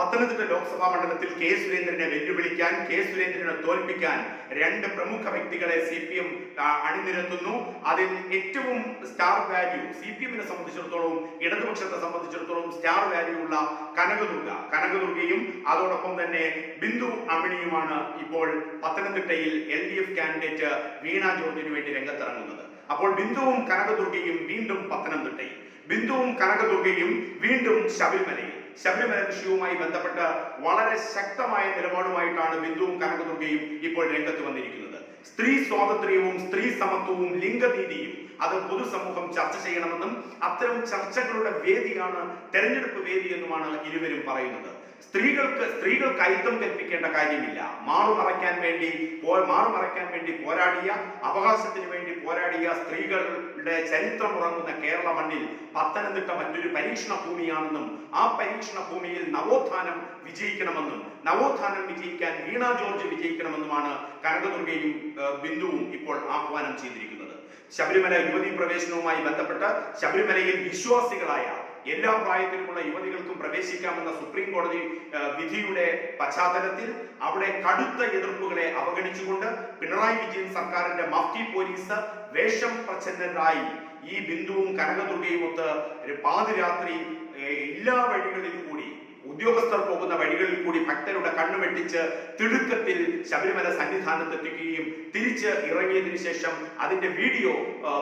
പത്തനംതിട്ട ലോക്സഭാ മണ്ഡലത്തിൽ കെ സുരേന്ദ്രനെ വെല്ലുവിളിക്കാൻ കെ സുരേന്ദ്രനെ തോൽപ്പിക്കാൻ രണ്ട് പ്രമുഖ വ്യക്തികളെ സി പി എം അണിനിരത്തുന്നു. അതിൽ ഏറ്റവും സ്റ്റാർ വാല്യൂ സി പി എമ്മിനെ സംബന്ധിച്ചിടത്തോളം ഇടതുപക്ഷത്തെ സംബന്ധിച്ചിടത്തോളം സ്റ്റാർ വാല്യൂ ഉള്ള കനകദുർഗ. കനകദുർഗയും അതോടൊപ്പം തന്നെ ബിന്ദു അമിണിയുമാണ് ഇപ്പോൾ പത്തനംതിട്ടയിൽ L D F candidate Veena ജോർജിന് വേണ്ടി രംഗത്തിറങ്ങുന്നത്. അപ്പോൾ ബിന്ദുവും കനകദുർഗയും വീണ്ടും പത്തനംതിട്ടയിൽ. ബിന്ദുവും കനകദുർഗയും വീണ്ടും ശബരിമലയിൽ. ശബരിമല വിഷയവുമായി ബന്ധപ്പെട്ട് വളരെ ശക്തമായ നിലപാടുമായിട്ടാണ് ബിന്ദുവും കനകദുർഗയും ഇപ്പോൾ രംഗത്ത് വന്നിരിക്കുന്നത്. സ്ത്രീ സ്വാതന്ത്ര്യവും സ്ത്രീ സമത്വവും ലിംഗനീതിയും അത് പൊതുസമൂഹം ചർച്ച ചെയ്യണമെന്നും അത്തരം ചർച്ചകളുടെ വേദിയാണ് തെരഞ്ഞെടുപ്പ് വേദി എന്നുമാണ് ഇരുവരും പറയുന്നത്. സ്ത്രീകൾക്ക് സ്ത്രീകൾക്ക് അയിത്തം കൽപ്പിക്കേണ്ട കാര്യമില്ല. മാറുമറയ്ക്കാൻ വേണ്ടി മാറു മാറുമറയ്ക്കാൻ വേണ്ടി പോരാടിയ അവകാശത്തിന് വേണ്ടി പോരാടിയ സ്ത്രീകളുടെ ചരിത്രം ഉറങ്ങുന്ന കേരള മണ്ണിൽ പത്തനംതിട്ട മറ്റൊരു പരീക്ഷണ ഭൂമിയാണെന്നും ആ പരീക്ഷണ ഭൂമിയിൽ നവോത്ഥാനം വിജയിക്കണമെന്നും നവോത്ഥാനം വിജയിക്കാൻ വീണ ജോർജ് വിജയിക്കണമെന്നുമാണ് കനകദുർഗയും ബിന്ദുവും ഇപ്പോൾ ആഹ്വാനം ചെയ്തിരിക്കുന്നത്. ശബരിമല യുവതി പ്രവേശനവുമായി ബന്ധപ്പെട്ട് ശബരിമലയിൽ വിശ്വാസികളായ എല്ലാ പ്രായത്തിലുമുള്ള യുവതികൾക്കും പ്രവേശിക്കാമെന്ന സുപ്രീം കോടതി വിധിയുടെ പശ്ചാത്തലത്തിൽ അവിടെ കടുത്ത എതിർപ്പുകളെ അവഗണിച്ചുകൊണ്ട് പിണറായി വിജയൻ സർക്കാരിന്റെ മഫ്തി പോലീസ് വേഷം പ്രച്ഛന്നരായി ഈ ബിന്ദുവും കനകദുർഗയും ഒത്ത് പാതിരാത്രി എല്ലാ വഴികളിൽ കൂടി ഉദ്യോഗസ്ഥർ പോകുന്ന വഴികളിൽ കൂടി ഭക്തരുടെ കണ്ണു വെട്ടിച്ച് തിടുക്കത്തിൽ ശബരിമല സന്നിധാനത്തെത്തിക്കുകയും തിരിച്ച് ഇറങ്ങിയതിനു ശേഷം അതിന്റെ വീഡിയോ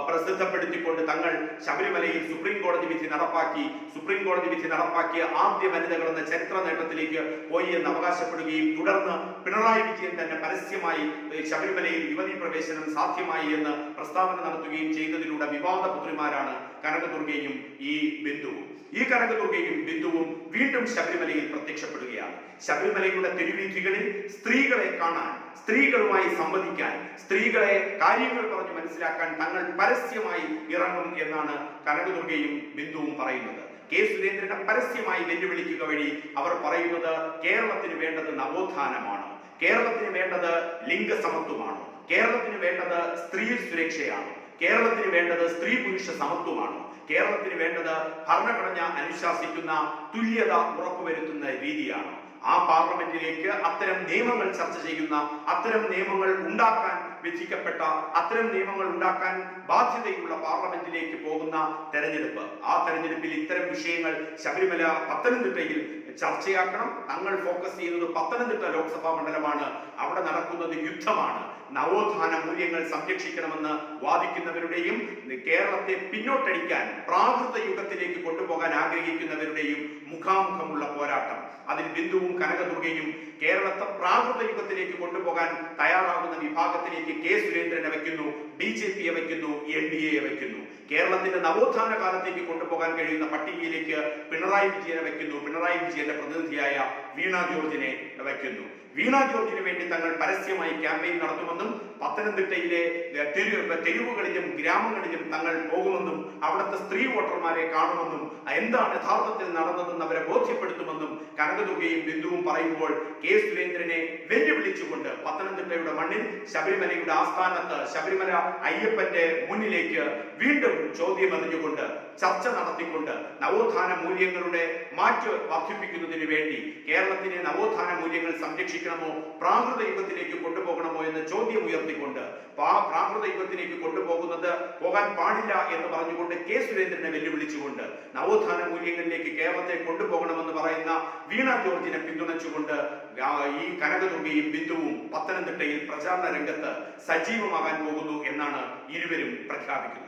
പ്രസിദ്ധപ്പെടുത്തിക്കൊണ്ട് തങ്ങൾ ശബരിമലയിൽ സുപ്രീം കോടതി വിധി നടപ്പാക്കി സുപ്രീം കോടതി വിധി നടപ്പാക്കിയ ആദ്യ വനിതകൾ എന്ന ചരിത്ര നേട്ടത്തിലേക്ക് പോയി എന്ന് അവകാശപ്പെടുകയും തുടർന്ന് പിണറായി വിജയൻ തന്നെ പരസ്യമായി ശബരിമലയിൽ യുവതി പ്രവേശനം സാധ്യമായി എന്ന് പ്രസ്താവന നടത്തുകയും ചെയ്തതിലൂടെ വിവാദ പുത്രിമാരാണ് കനകദുർഗയും ഈ ബിന്ദുവും. ഈ കനകദുർഗയും ബിന്ദുവും വീണ്ടും ശബരിമലയിൽ പ്രത്യക്ഷപ്പെടുകയാണ്. ശബരിമലയുടെ തെരുവീഥികളിൽ സ്ത്രീകളെ കാണാൻ സ്ത്രീകളുമായി സംവദിക്കാൻ സ്ത്രീകളെ കാര്യങ്ങൾ പറഞ്ഞു മനസ്സിലാക്കാൻ തങ്ങൾ പരസ്യമായി ഇറങ്ങും എന്നാണ് കനകദുർഗയും ബിന്ദുവും പറയുന്നത്. കെ. സുരേന്ദ്രനെ പരസ്യമായി വെല്ലുവിളിക്കുക വഴി അവർ പറയുന്നത് കേരളത്തിന് വേണ്ടത് നവോത്ഥാനമാണ്. കേരളത്തിന് വേണ്ടത് ലിംഗസമത്വമാണ്. കേരളത്തിന് വേണ്ടത് സ്ത്രീ സുരക്ഷയാണ്. കേരളത്തിന് വേണ്ടത് സ്ത്രീ പുരുഷ സമത്വമാണ്. കേരളത്തിന് വേണ്ടത് ഭരണഘടന അനുശാസിക്കുന്ന തുല്യത ഉറപ്പുവരുത്തുന്ന രീതിയാണ്. ആ പാർലമെന്റിലേക്ക് അത്തരം നിയമങ്ങൾ ചർച്ച ചെയ്യുന്ന അത്തരം നിയമങ്ങൾ ഉണ്ടാക്കാൻ വിധിക്കപ്പെട്ട അത്തരം നിയമങ്ങൾ ഉണ്ടാക്കാൻ ബാധ്യതയുള്ള പാർലമെന്റിലേക്ക് പോകുന്ന തെരഞ്ഞെടുപ്പ്. ആ തെരഞ്ഞെടുപ്പിൽ ഇത്തരം വിഷയങ്ങൾ ശബരിമല പത്തനംതിട്ടയിൽ ചർച്ചയാക്കണം. തങ്ങൾ ഫോക്കസ് ചെയ്യുന്നത് പത്തനംതിട്ട ലോക്സഭാ മണ്ഡലമാണ്. അവിടെ നടക്കുന്നത് യുദ്ധമാണ്. നവോത്ഥാന മൂല്യങ്ങൾ സംരക്ഷിക്കണമെന്ന് വാദിക്കുന്നവരുടെയും കേരളത്തെ പിന്നോട്ടടിക്കാൻ പ്രാകൃത യുഗത്തിലേക്ക് കൊണ്ടുപോകാൻ ആഗ്രഹിക്കുന്നവരുടെയും മുഖാമുഖമുള്ള പോരാട്ടം. അതിൽ ബിന്ദുവും കനകദുർഗയും കേരളത്തെ പ്രാകൃത യുഗത്തിലേക്ക് കൊണ്ടുപോകാൻ തയ്യാറാകുന്ന വിഭാഗത്തിലേക്ക് കെ. സുരേന്ദ്രനെ വയ്ക്കുന്നു ബി ജെ പിയെ വയ്ക്കുന്നു എൻ ഡി എയെ വയ്ക്കുന്നു. കേരളത്തിന്റെ നവോത്ഥാന കാലത്തേക്ക് കൊണ്ടുപോകാൻ കഴിയുന്ന പട്ടികയിലേക്ക് പിണറായി വിജയനെ വയ്ക്കുന്നു. പിണറായി വിജയന്റെ പ്രതിനിധിയായ വീണ ജോർജിനെ വയ്ക്കുന്നു. വീണ ജോർജിന് വേണ്ടി തങ്ങൾ പരസ്യമായി ക്യാമ്പയിൻ നടത്തുമെന്നും പത്തനംതിട്ടയിലെ തെരുവുകളിലും ഗ്രാമങ്ങളിലും തങ്ങൾ പോകുമെന്നും അവിടുത്തെ സ്ത്രീ വോട്ടർമാരെ കാണുമെന്നും എന്താണ് യഥാർത്ഥത്തിൽ നടന്നതെന്ന് അവരെ ബോധ്യപ്പെടുത്തുമെന്നും കനകദുർഗയും ബിന്ദുവും പറയുമ്പോൾ കെ സുരേന്ദ്രനെ വെല്ലുവിളിച്ചുകൊണ്ട് പത്തനംതിട്ടയുടെ മണ്ണിൽ ശബരിമലയുടെ ആസ്ഥാനത്ത് ശബരിമല അയ്യപ്പന്റെ മുന്നിലേക്ക് വീണ്ടും ചോദ്യം എറിഞ്ഞുകൊണ്ട് ചർച്ച നടത്തിക്കൊണ്ട് നവോത്ഥാന മൂല്യങ്ങളുടെ മാറ്റ് വർദ്ധിപ്പിക്കുന്നതിന് വേണ്ടി കേരളത്തിലെ നവോത്ഥാന മൂല്യങ്ങൾ സംരക്ഷിക്കണമോ പ്രാകൃത യുഗത്തിലേക്ക് കൊണ്ടുപോകണമോ എന്ന ചോദ്യം ഉയർത്തിക്കൊണ്ട് പ്രാകൃതൈവത്തിലേക്ക് കൊണ്ടുപോകുന്നത് പോകാൻ പാടില്ല എന്ന് പറഞ്ഞുകൊണ്ട് കെ. സുരേന്ദ്രനെ വെല്ലുവിളിച്ചുകൊണ്ട് നവോത്ഥാന മൂല്യങ്ങളിലേക്ക് കേരളത്തെ കൊണ്ടുപോകണമെന്ന് പറയുന്ന വീണ ജോർജിനെ പിന്തുണച്ചുകൊണ്ട് ഈ കനകദുർഗയും ബിന്ദുവും പത്തനംതിട്ടയിൽ പ്രചാരണ രംഗത്ത് സജീവമാകാൻ പോകുന്നു എന്നാണ് ഇരുവരും പ്രഖ്യാപിക്കുന്നത്.